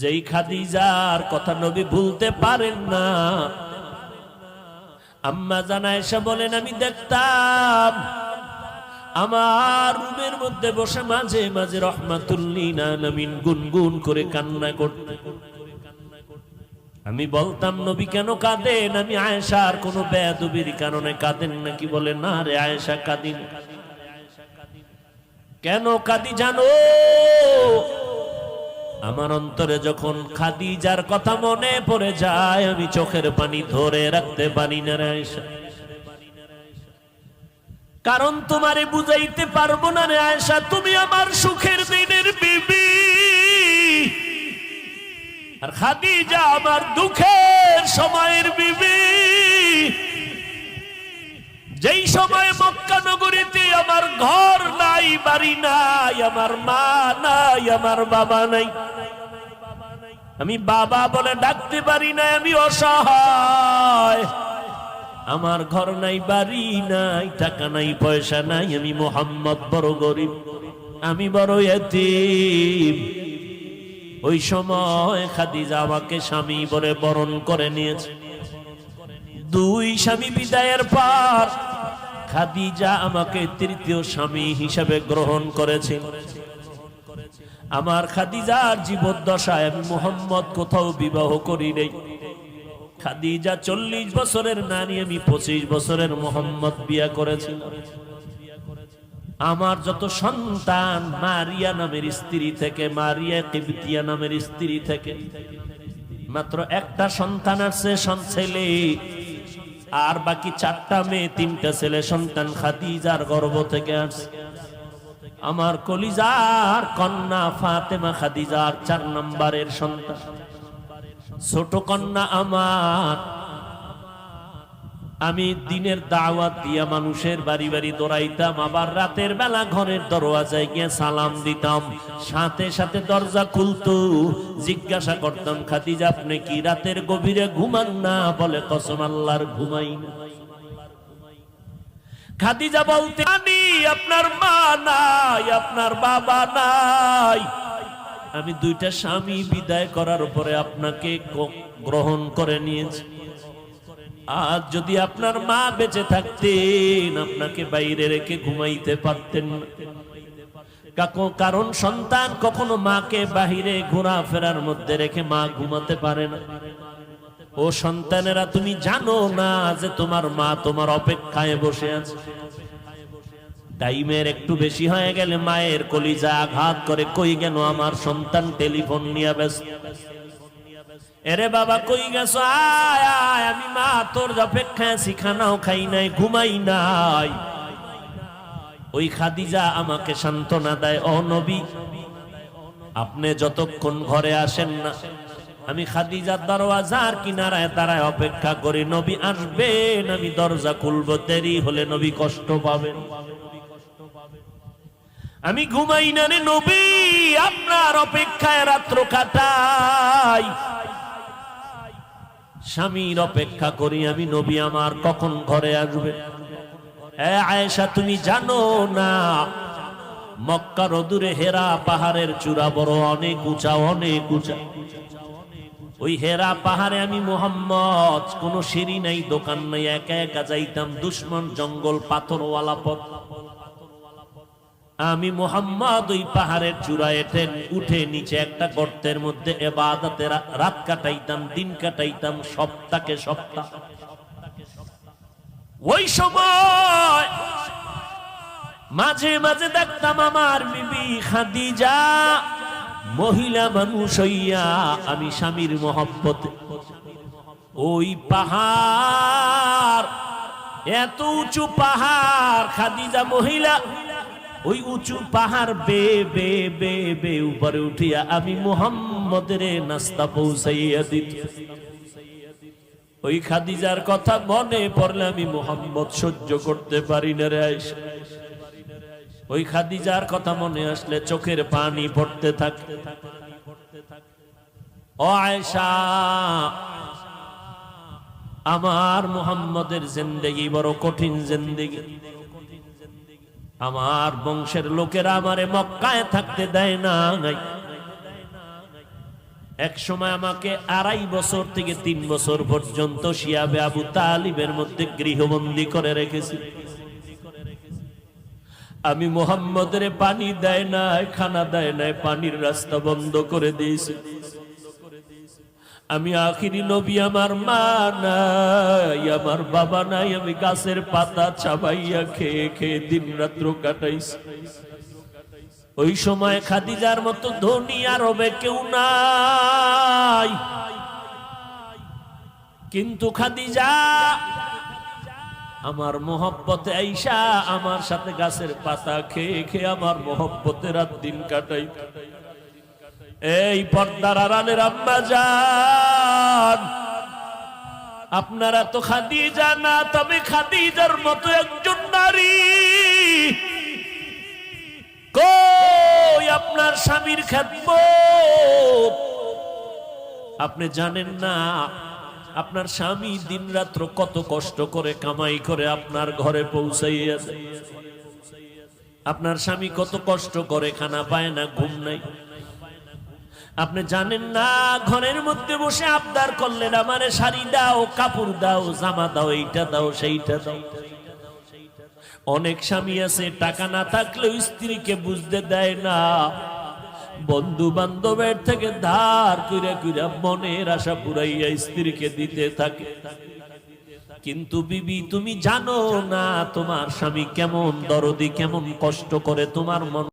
যেই খাদিজার কথা নবী ভুলতে পারেন না। আম্মা জানা এসে বলেন, আমি দেখতাম আমার রুমের মধ্যে বসে মাঝে মাঝে রহমাতুল্লিনা গুনগুন করে কান্না করতে। আমি বলতাম, নবী কেন কাঁদেন? আমি আয়েশার কোনো বেয়াদবির কারণে কাঁদেন নাকি? বলে, না রে আয়েশা, কাঁদিন। কেন কাঁদি জানো? আমার অন্তরে যখন খাদিজার কথা মনে পড়ে যায়, আমি চোখের পানি ধরে রাখতে পারি না কারণ তোমারে বুঝাইতে পারব না রে আয়েশা, তুমি আমার সুখের দিনের বিবি। আর খাদিজা আমার দুঃখের সময়ের বিবি। বাড়ি নাই, আমার মা নাই, আমার বাবা নাই। আমি বাবা বলে ডাকতে পারি না, আমি অসহায়। আমার ঘর নাই, বাড়ি নাই, টাকা নাই, পয়সা নাই, আমি মোহাম্মদ বড় গরিব, আমি বড় এতিম। ওই সময় খাদিজা আমাকে স্বামী বলে বরণ করে নিয়েছে। দুই স্বামী বিদায়ের পর খাদিজা আমাকে তৃতীয় স্বামী হিসাবে গ্রহণ করেছে। আমার খাদিজার জীবদ্দশায় আমি মোহাম্মদ কোথাও বিবাহ করি নেই। খাদিজা চল্লিশ বছরের নারী, আমি পঁচিশ বছরের মোহাম্মদ বিয়া করেছিলাম আমার যত সন্তান মারিয়া নামের স্ত্রী থেকে, মারিয়া কিবতিয়া নামের স্ত্রী থেকে, মাত্র একটা সন্তান আছে সন ছেলে। আর বাকি চারটা মেয়ে, তিনটা ছেলে, সন্তান খাদিজার গর্ব থেকে আসছে। আমার কলিজার কন্যা ফাতেমা খাদিজার চার নম্বরের সন্তান। ছোট কন্যা আমার আমি দিনের দাওয়াত দিয়া মানুষের বাড়ি বাড়ি দৌড়াইতাম, আবার রাতের বেলা ঘরের দরওয়াজায় গিয়ে সালাম দিতাম। সাথে সাথে দরজা খুলতো। জিজ্ঞাসা করতাম, খাদিজা, আপনি কি রাতের গভীরে ঘুমান না? বলে, কসম আল্লাহর ঘুমাই না। খাদিজা বলতে, আমি আপনার মা নাই, আপনার বাবা নাই। আমি দুইটা স্বামী বিদায় করার পরে আপনাকে গ্রহণ করে নিয়েছি। আজ যদি আপনার মা বেঁচে থাকতেন, আপনাকে বাইরে রেখে ঘুমাইতে পারতেন কারণ সন্তান কখনো মাকে বাহিরে ঘোরাফেরার মধ্যে রেখে মা ঘুমাতে পারে না। ও সন্তানেরা, তুমি জানো না যে তোমার মা তোমার অপেক্ষায় বসে আছে। টাইমের একটু বেশি হয়ে গেলে মায়ের কলিজা আঘাত করে, কই গেল আমার সন্তান? টেলিফোন নিয়ে ব্যস্ত। এরে বাবা, কই গেছ? আয় আয়, আমি মা, তোর অপেক্ষায় আছি, খানাও খাই নাই, ঘুমাই নাই। ওই খাদিজা আমাকে সান্ত্বনা দেয়, ও নবী, আপনি যতক্ষণ ঘরে আসেন না, আমি খাদিজার দরওয়াজার কিনারায় দাঁড়ায় অপেক্ষা করি। নবী আসবেন, আমি দরজা খুলবো, দেরি হলে নবী কষ্ট পাবেন। আমি ঘুমাই না রে নবী, আপনার অপেক্ষায় রাত্র কাটাই। স্বামীর অপেক্ষা করি আমি, নবী আমার কখন ঘরে আসবে? আয়েশা, তুমি জানো না, মক্কার দূরে হেরা পাহাড়ের চূড়া বড়, অনেক উঁচা অনেক উঁচা। ওই হেরা পাহাড়ে আমি মোহাম্মদ, কোন সিঁড়ি নাই, দোকান নাই, একা একা যাইতাম, দুশ্মন, জঙ্গল, পাথরওয়ালা পথ। আমি মোহাম্মদ ওই পাহাড়ের চূড়ায় উঠে নিচে একটা গর্তের মধ্যে এবাদাতে রাত কাটাইতাম, দিন কাটাইতাম সপ্তাহে সপ্তাহ। ওই সময় মাঝে মাঝে দেখতাম আমার বিবি খাদিজা, মহিলা মানুষ হইয়া আমি স্বামীর মহব্বত। ওই পাহাড়, এত উঁচু পাহাড়, খাদিজা মহিলা ওই উঁচু পাহাড় বে বে বে বে, উপরে উঠিয়া আমি মোহাম্মদের নাস্তা পৌঁছাইয়া দিত। ওই খাদিজার কথা মনে পড়লে আমি মোহাম্মদ সহ্য করতে পারি না রে ওই খাদিজার কথা মনে আসলে চোখের পানি পড়তে থাকে। ও আয়েশা, আমার মোহাম্মদের জিন্দেগি বড় কঠিন জিন্দেগি। আমার বংশের লোকেরা আমারে মক্কায় থাকতে দেয় না নাই। এক সময় আমাকে আড়াই বছর থেকে তিন বছর পর্যন্ত শিয়াবে আবু তালিবের মধ্যে গৃহবন্দী করে রেখেছি। আমি মোহাম্মদের পানি দেয় নাই, খানা দেয় নাই, পানির রাস্তা বন্ধ করে দিয়েছি। আমি আখিরি নবী আমার মা নাই, আমার বাবা নাই, আমি গাছের পাতা চাবাইয়া খেয়ে খেয়ে দিন রাত্র কাটাইছি। ওই সময় খাদিজার মতো ধনী আরবে কেউ নাই। কিন্তু খাদিজা, আমার মোহব্বতে আইসা আমার সাথে গাছের পাতা খেয়ে খেয়ে আমার মোহব্বতে রাত দিন কাটাই এই পর্দার আড়ালের আম্মা যান আপনারা তো খাদিজা না, তবে খাদিজার মতো একজন নারী। কই আপনার স্বামীর খেদমত? আপনি জানেন না, আপনার স্বামী দিন রাত্র কত কষ্ট করে কামাই করে আপনার ঘরে পৌঁছাইয়া আপনার স্বামী কত কষ্ট করে খানা পায় না, ঘুম নাই। আপনি জানেন না, ঘরের মধ্যে বসে আবদার করলেন, আমারে শাড়ি দাও, কাপড় দাও, জামা দাও, এইটা দাও, সেইটা দাও। অনেক স্বামী আছে, টাকা না থাকলেও স্ত্রীকে বুঝতে দেয় না। বন্ধু বান্ধবের থেকে ধার কইরা কইরা মনের আশা পুরাইয়া স্ত্রীকে দিতে থাকে। কিন্তু বিবি, তুমি জানো না তোমার স্বামী কেমন, দরদি কেমন কষ্ট করে তোমার মন